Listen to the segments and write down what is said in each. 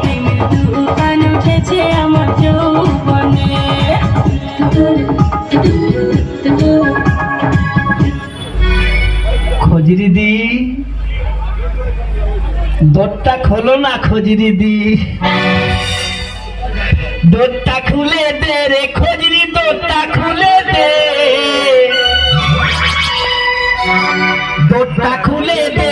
প্রেমের তুফান উঠেছে দরটা খোলো না খজিরি দি। দরটা খুলে দে রে খজিরি, দরটা খুলে দে। দরটা খুলে দে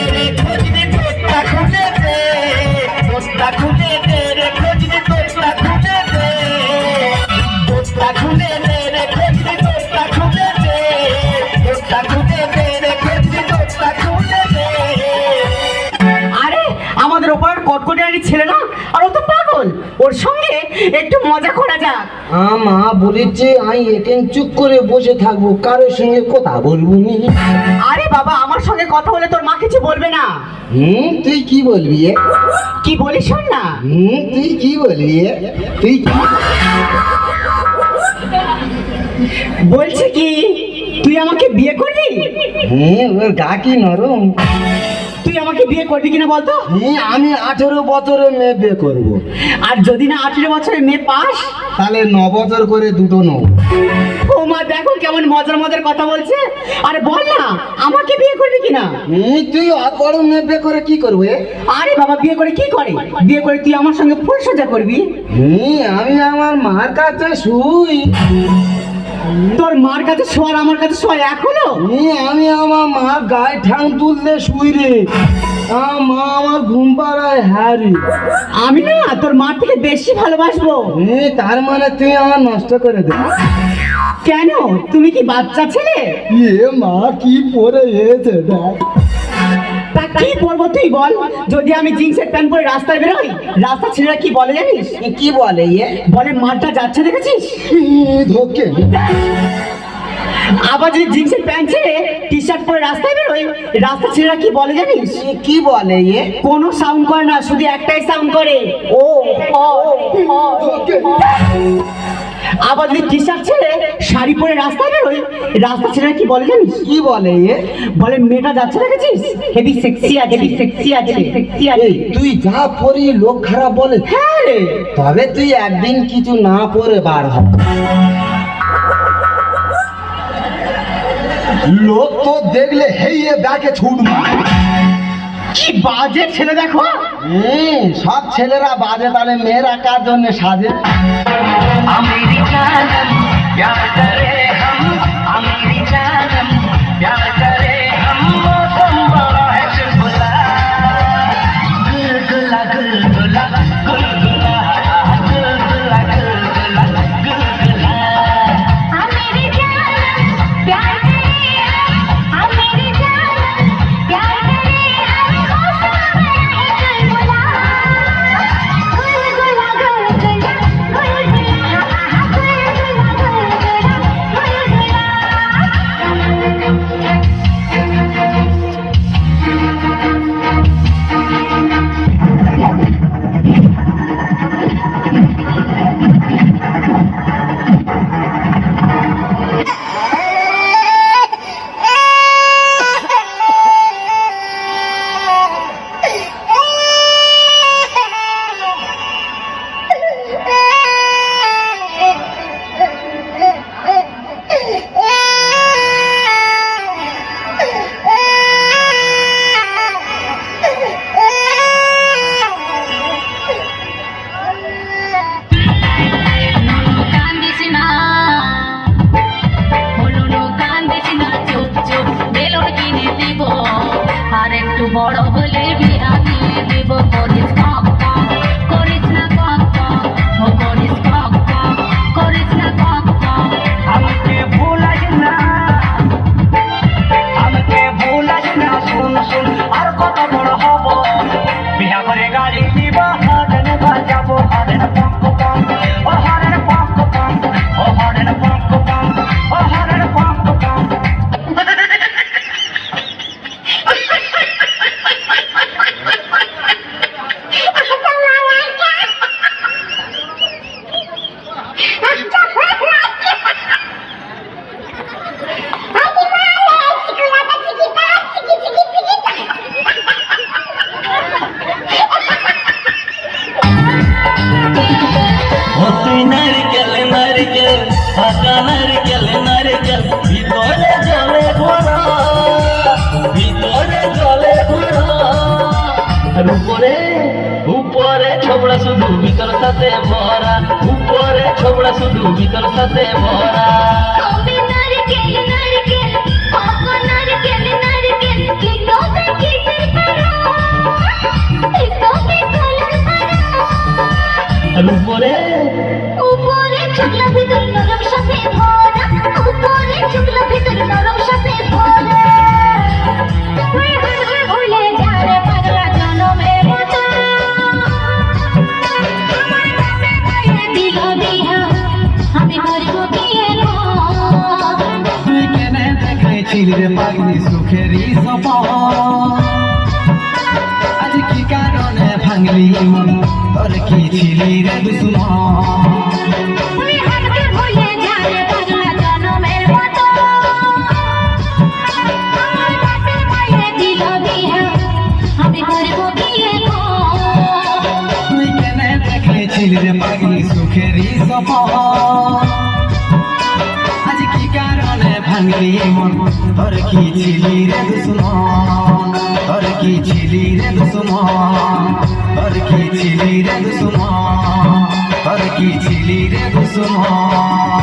আমাদের ছেলে না? আর ও তো পাগল। ওর সঙ্গে একটু মজা করা যাক। আমা বলেছে আমি এখানে চুপ করে বসে থাকব। কারোর সঙ্গে কথা বলব নি? আরে বাবা আমার সঙ্গে কথা বলে তোর মা কিছু বলবে না। হুম তুই কি বলবি এ? কি বলিস শোন না। হুম তুই কি বলবি এ? তুই কি বলছি কি তুই আমাকে বিয়ে করবি? হ্যাঁ ওর গা কি নরম? তুই আমাকে বিয়ে করবি কিনা বলতো? আমি আঠেরো বছরের মেয়ে বিয়ে করব। আর যদি না আঠেরো বছরের মেয়ে পাস? তাহলে ন বছর করে দুটো নেব। ও মা দেখো কেমন মজার মজার কথা বলছে। আরে বল না আমাকে বিয়ে করবি কিনা? তুই বড় মেয়ে বিয়ে করে কি করব? আরে বাবা বিয়ে করে কি করে? বিয়ে করে তুই আমার সঙ্গে ফুল সোজা করবি? আমি আমার মার কাছে শুই। তোর মার কাছে শোয়ার আমার কাছে শোয়া এখনও? আমি আমার মা গায়ে ঠাং তুললে শুই রে। মা আমার ঘুম পাড়ায় হ্যারি আমি না তোর মার থেকে বেশি ভালোবাসবো। তার মানে তুই আমার নষ্ট করে দে। কেন? তুমি কি বাচ্চা ছেলে? এ মা কি পরে এসে দেখ। কি বলব তুই বল? যদি আমি জিন্সের প্যান্ট পরে রাস্তায় বেরোই রাস্তা ছেলেরা কি বলে জানিস? কি বলে ইয়ে? বলে মাঠটা যাচ্ছে দেখেছিস? ধোকে। আবার যদি জিন্সের প্যান্ট ছেড়ে টি শার্ট পরে রাস্তায় বেরোই রাস্তা ছেলেরা কি বলে জানিস? কি বলে ইয়ে? কোনো সাউন্ড করে না শুধু একটাই সাউন্ড করে। ও ও, ও, ও। আবার যদি টি শার্ট ছেড়ে শাড়ি পরে রাস্তায় বেরোই রাস্তা ছেড়ে কি বলে জানিস? কি বলে বলে মেয়েটা যাচ্ছে দেখেছিস? হেভি সেক্সি আছে হেভি সেক্সি আছে। সেক্সি আছে। তুই যা পরি লোক খারাপ বলে। হ্যাঁ রে। তবে তুই একদিন কিছু না পরে বার হ। লোক তো দেখলে হেইয়ে ব্যাকে ছুট কি বাজে ছেলে দেখো। হুম, সব ছেলেরা বাজে তাহলে মেয়েরা কার জন্য সাজে? Amery Yeah. ভিতরে ঘোরা আর উপরে ছোবড়া শুধু ভিতর সাথে ভরা। উপরে ছোবড়া শুধু ভিতর সাথে ভরা। কবে নারকেল নারকেল? পাকা দেখাইছিলি রে পাগলি সুখেরই সপন আজ কি কারণে ভাঙলি মন? তোর কি ছিলি রে দুশ্মন? ভুলে রে পাগলা জনমের মতো। ভাঙলি মন। তোর কি ছিলি রে দুশ্মন? তোর কি ছিলি রে দুশ্মন? তোর কি ছিলি রে দুশ্মন? তোর কি ছিলি রে দুশ্মন?